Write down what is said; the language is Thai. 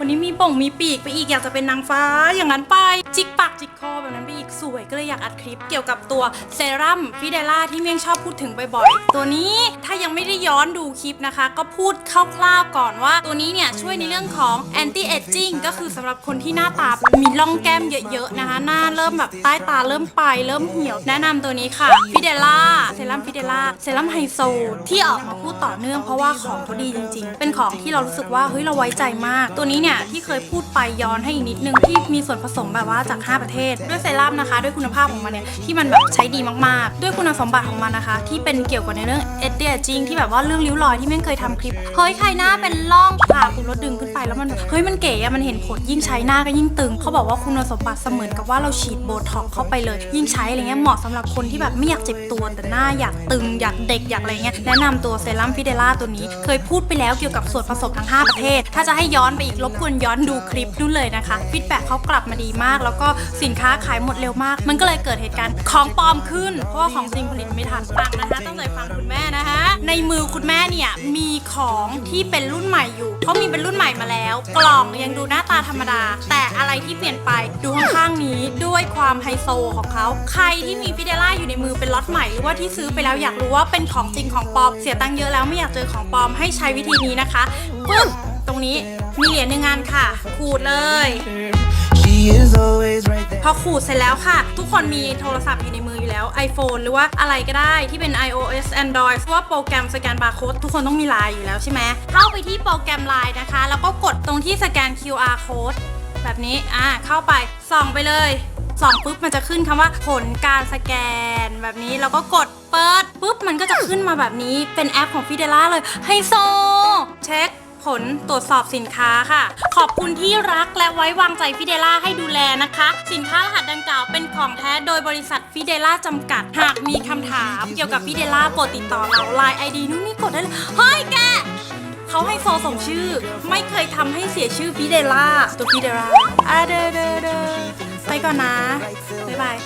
วันนี้มีป่งมีปีกไปอีกอยากจะเป็นนางฟ้าอย่างนั้นไป จิกปากจิกคอแบบนั้นไปอีกสวยก็เลยอยากอัดคลิปเกี่ยวกับตัวเซรั่มฟิเดล่าที่เมี่ยงชอบพูดถึงบ่อยๆ ตัวนี้ถ้ายังไม่ได้ย้อนดูคลิปนะคะ ก็พูดคร่าวๆก่อนว่า ตัวนี้เนี่ยช่วยในเรื่องของ anti aging ก็คือสำหรับคนที่หน้าตา มีร่องแก้มเยอะๆนะคะ หน้าเริ่มแบบใต้ตาเริ่มไปเริ่มเหี่ยว แนะนำตัวนี้ค่ะฟิเดล่าเซรั่มฟิเดล่าเซรั่มไฮโซที่ออกมาพูดต่อเนื่องเพราะว่าของเขาดีจริงๆ เป็นของที่เรารู้สึกว่าเฮ้ยเราไว้ใจมากตัวนี้เนี่ยที่เคยพูดไปย้อนให้อีกนิดนึงที่มีส่วนผสมแบบว่าจาก 5 ประเทศ ด้วยเซรั่มนะคะ ด้วยคุณภาพของมันเนี่ยที่มันแบบใช้ดีมากๆ ด้วยคุณสมบัติของมันนะคะ ที่เป็นเกี่ยวกับในเรื่อง anti aging ที่แบบว่าเรื่องริ้วรอยที่แม่งเคยทำคลิปเฮ้ยใครหน้าเป็นร่องผ่าคุณลดดึงขึ้นไปแล้วมันเฮ้ยมันเก๋อะมันเห็นผลยิ่งใช้หน้าก็ยิ่งตึงเขาบอกว่าคุณสมบัติเสมือนกับว่าเราฉีดโบท็อกเข้าไปเลย ยิ่งใช้อะไรเงี้ยเหมาะสำหรับคนที่แบบไม่อยากเจ็บตัวแต่หน้าอยากตึงอยากเด็กอยากอะไรเงี้ยแนะนำตัวเซรั่มฟิเดล่าตัวนี้ เคยพูดไปแล้วเกี่ยวกับส่วนผสมทั้ง 5 ประเทศ ถ้าจะให้ย้อนไปอีกรบกวนย้อนดูคลิปนู่นเลยนะคะฟีดแบ็กเขากลับมาดีมาก แล้วก็สินค้าขายหมดเร็วมาก มันก็เลยเกิดเหตุการณ์ของปลอมขึ้น เพราะว่าของจริงผลิตไม่ทันฟังนะคะต้องเลยฟังคุณแม่นะคะ ในมือคุณแม่เนี่ยมีของที่เป็นรุ่นใหม่อยู่เขามีเป็นรุ่นใหม่มาแล้ว กล่องยังดูหน้าตาธรรมดา แต่อะไรที่เปลี่ยนไปดูข้างๆนี้ด้วยความไฮโซของเขาใครที่มีฟิเดล่าอยู่ในมือเป็นล็อตใหม่หรือว่าที่ซื้อไปแล้วอยากรู้ว่าเป็นของจริงของปลอมเสียตังค์เยอะแล้วไม่อยากเจอของปลอมให้ใช้วิธีนี้นะคะปึ๊บ ตรงนี้มีเหรียญหนึ่งงานค่ะ ขูดเลย She is always right there. พอขูดเสร็จแล้วค่ะ ทุกคนมีโทรศัพท์อยู่ในมืออยู่แล้ว iPhone หรือว่าอะไรก็ได้ที่เป็น iOS Android เพราะว่าโปรแกรมสแกนบาร์โค้ดทุกคนต้องมีไลน์อยู่แล้วใช่ไหมเข้าไปที่โปรแกรมไลน์นะคะ แล้วก็กดตรงที่สแกน QR code แบบนี้อ่าเข้าไปส่องไปเลยส่องปุ๊บมันจะขึ้นคำว่าผลการสแกนแบบนี้แล้วก็กดเปิดปุ๊บมันก็จะขึ้นมาแบบนี้เป็นแอปของฟิเดล่าเลยไฮโซเช็ค ผลตรวจสอบสินค้าค่ะ ขอบคุณที่รักและไว้วางใจฟิเดล่าให้ดูแลนะคะ สินค้ารหัสดังกล่าวเป็นของแท้โดยบริษัทฟิเดล่าจำกัด หากมีคำถามเกี่ยวกับฟิเดล่าโปรดติดต่อเราไลน์ไอดีนู่นนี่กดได้เลยเฮ้ยแกเขาให้โซส่งชื่อ ไม่เคยทำให้เสียชื่อฟิเดล่าตัวฟิเดล่าอะเดอเดอเดอไปก่อนนะบ๊ายบาย